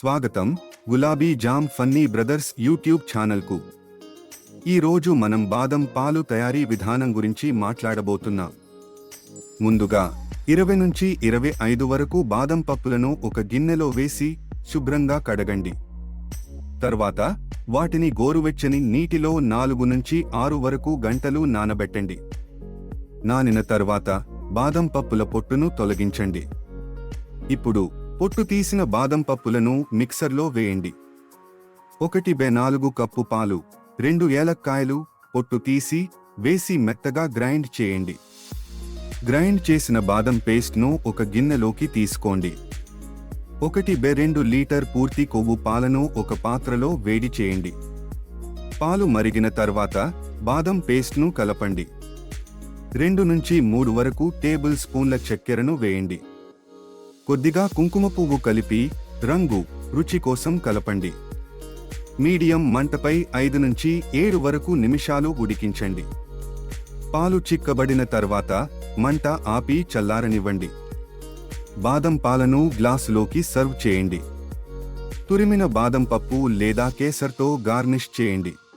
స్వాగతం గులాబీ jam funny brothers YouTube ఛానల్కు. ఈరోజు మనం బాదం పాలు తయారీ విధానం గురించి మాట్లాడబోతున్నాం. ముందుగా ఇరవై నుంచి ఇరవై ఐదు వరకు బాదం పప్పులను ఒక గిన్నెలో వేసి శుభ్రంగా కడగండి. తర్వాత వాటిని గోరువెచ్చని నీటిలో నాలుగు నుంచి ఆరు వరకు గంటలు నానబెట్టండి. నానిన తర్వాత బాదం పప్పుల పొట్టును తొలగించండి. ఇప్పుడు పొట్టు తీసిన బాదం పప్పులను మిక్సర్లో వేయండి. ఒకటి బె నాలుగు కప్పు పాలు రెండు ఏలక్కాయలు పొట్టు తీసి వేసి మెత్తగా గ్రైండ్ చేయండి. గ్రైండ్ చేసిన బాదం పేస్ట్ను ఒక గిన్నెలోకి తీసుకోండి. ఒకటి బె రెండు లీటర్ పూర్తి కొవ్వు పాలను ఒక పాత్రలో వేడి చేయండి. పాలు మరిగిన తర్వాత బాదం పేస్ట్ను కలపండి. రెండు నుంచి మూడు వరకు టేబుల్ స్పూన్ల చక్కెరను వేయండి. కొద్దిగా కుంకుమ పువ్వు కలిపి రంగు రుచి కోసం కలపండి. మీడియం మంటపై ఐదు నుంచి ఏడు వరకు నిమిషాలు ఉడికించండి. పాలు చిక్కబడిన తర్వాత మంట ఆపి చల్లారనివ్వండి. బాదం పాలను గ్లాసులోకి సర్వ్ చేయండి. తురిమిన బాదం పప్పు లేదా కేసర్తో గార్నిష్ చేయండి.